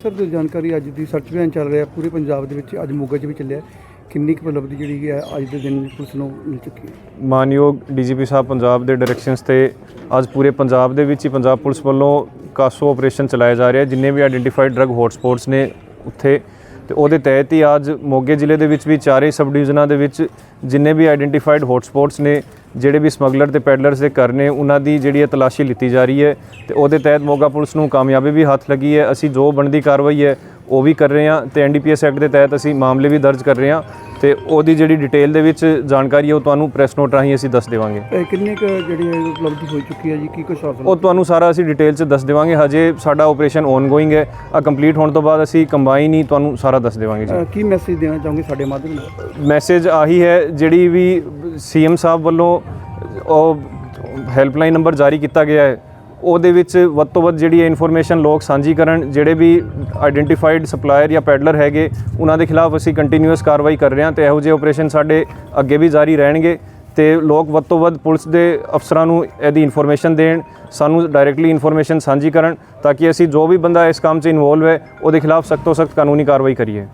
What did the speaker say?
Sir, ਜੋ ਜਾਣਕਾਰੀ ਅੱਜ ਦੀ ਸਰਚ ਅਭਿਆਨ ਚੱਲ ਰਿਹਾ ਪੂਰੇ ਪੰਜਾਬ ਦੇ ਵਿੱਚ, ਅੱਜ ਮੋਗਾ 'ਚ ਵੀ ਚੱਲਿਆ। ਕਿੰਨੀ ਕੁ ਉਪਲਬਧੀ ਜਿਹੜੀ ਹੈ ਅੱਜ ਦੇ ਦਿਨ ਪੁਲਿਸ ਨੂੰ ਮਿਲ ਚੁੱਕੀ ਹੈ? ਮਾਨਯੋਗ ਡੀਜੀਪੀ ਸਾਹਿਬ, ਪੰਜਾਬ ਦੇ ਡਾਇਰੈਕਸ਼ਨਸ ਤੇ ਅੱਜ ਪੂਰੇ ਪੰਜਾਬ ਦੇ ਵਿੱਚ ਹੀ ਪੰਜਾਬ ਪੁਲਿਸ ਵੱਲੋਂ ਕਾਸੋ ਆਪਰੇਸ਼ਨ ਚਲਾਇਆ ਜਾ ਰਿਹਾ। ਜਿੰਨੇ ਵੀ ਆਇਡੈਂਟੀਫਾਈਡ ਡਰੱਗ ਹੌਟਸਪੌਟਸ ਨੇ, ਉੱਥੇ ਤੇ ਉਹਦੇ ਤਹਿਤ ਹੀ ਅੱਜ ਮੋਗੇ ਜ਼ਿਲ੍ਹੇ ਦੇ ਵਿੱਚ ਵੀ ਚਾਰੇ ਸਬ ਡਿਵੀਜ਼ਨਾਂ ਦੇ ਵਿੱਚ ਜਿੰਨੇ ਵੀ ਆਈਡੈਂਟੀਫਾਈਡ ਹੌਟਸਪੌਟਸ ਨੇ, ਜਿਹੜੇ ਵੀ ਸਮਗਲਰ ਤੇ ਪੈਡਲਰਸ ਦੇ ਘਰ ਨੇ, ਉਹਨਾਂ ਦੀ ਜਿਹੜੀ ਹੈ ਤਲਾਸ਼ੀ ਲਿੱਤੀ ਜਾ ਰਹੀ ਹੈ ਤੇ ਉਹਦੇ ਤਹਿਤ ਮੋਗਾ ਪੁਲਿਸ ਨੂੰ ਕਾਮਯਾਬੀ ਵੀ ਹੱਥ ਲੱਗੀ ਹੈ। ਅਸੀਂ ਜੋ ਬਣਦੀ ਕਾਰਵਾਈ ਹੈ ਉਹ ਵੀ ਕਰ ਰਹੇ ਹਾਂ ਤੇ ਐਨਡੀਪੀਐਸ ਐਕਟ ਦੇ ਤਹਿਤ ਅਸੀਂ ਮਾਮਲੇ ਵੀ ਦਰਜ ਕਰ ਰਹੇ ਹਾਂ ਤੇ ਉਹਦੀ ਜਿਹੜੀ ਡਿਟੇਲ ਦੇ ਵਿੱਚ ਜਾਣਕਾਰੀ ਹੈ ਉਹ ਤੁਹਾਨੂੰ ਪ੍ਰੈਸ ਨੋਟ ਰਾਹੀਂ ਅਸੀਂ ਦੱਸ ਦੇਵਾਂਗੇ। ਇਹ ਕਿੰਨੀ ਕੁ ਜਿਹੜੀ ਹੈ ਉਪਲਬਧੀ ਹੋ ਚੁੱਕੀ ਹੈ ਜੀ? ਕੀ ਕੁਛ ਹਾਸਲ ਉਹ ਤੁਹਾਨੂੰ ਸਾਰਾ ਅਸੀਂ ਡਿਟੇਲ 'ਚ ਦੱਸ ਦੇਵਾਂਗੇ। ਹਜੇ ਸਾਡਾ ਆਪਰੇਸ਼ਨ ਔਨਗੋਇੰਗ ਹੈ। ਆ ਕੰਪਲੀਟ ਹੋਣ ਤੋਂ ਬਾਅਦ ਅਸੀਂ ਕੰਬਾਈਨ ਹੀ ਤੁਹਾਨੂੰ ਸਾਰਾ ਦੱਸ ਦੇਵਾਂਗੇ ਜੀ। ਕੀ ਮੈਸੇਜ ਦੇਣਾ ਚਾਹੋਗੇ ਸਾਡੇ ਮਾਧਿਅਮ ਨਾਲ ਮੈਸੇਜ ਆਹੀ ਹੈ ਜਿਹੜੀ ਵੀ ਸੀਐਮ ਸਾਹਿਬ ਵੱਲੋਂ ਉਹ ਹੈਲਪਲਾਈਨ ਨੰਬਰ ਜਾਰੀ ਕੀਤਾ ਗਿਆ ਹੈ। ਉਹਦੇ ਵਿੱਚ ਵੱਧ ਤੋਂ ਵੱਧ ਜਿਹੜੀ ਇਨਫੋਰਮੇਸ਼ਨ ਲੋਕ ਸਾਂਝੀ ਕਰਨ, ਜਿਹੜੇ ਵੀ ਆਇਡੈਂਟੀਫਾਈਡ ਸਪਲਾਇਰ ਜਾਂ ਪੈਡਲਰ ਹੈਗੇ, ਉਹਨਾਂ ਦੇ ਖਿਲਾਫ ਅਸੀਂ ਕੰਟੀਨਿਊਸ ਕਾਰਵਾਈ ਕਰ ਰਹੇ ਹਾਂ ਤੇ ਇਹੋ ਜਿਹੇ ਆਪਰੇਸ਼ਨ ਸਾਡੇ ਅੱਗੇ ਵੀ ਜਾਰੀ ਰਹਿਣਗੇ ਤੇ ਲੋਕ ਵੱਧ ਤੋਂ ਵੱਧ ਪੁਲਿਸ ਦੇ ਅਫਸਰਾਂ ਨੂੰ ਇਹਦੀ ਇਨਫੋਰਮੇਸ਼ਨ ਦੇਣ, ਸਾਨੂੰ ਡਾਇਰੈਕਟਲੀ ਇਨਫੋਰਮੇਸ਼ਨ ਸਾਂਝੀ ਕਰਨ, ਤਾਂ ਕਿ ਅਸੀਂ ਜੋ ਵੀ ਬੰਦਾ ਇਸ ਕੰਮ 'ਚ ਇਨਵੋਲਵ ਹੈ, ਉਹਦੇ ਖਿਲਾਫ ਸਖਤ ਤੋਂ ਸਖਤ ਕਾਨੂੰਨੀ ਕਾਰਵਾਈ ਕਰੀਏ।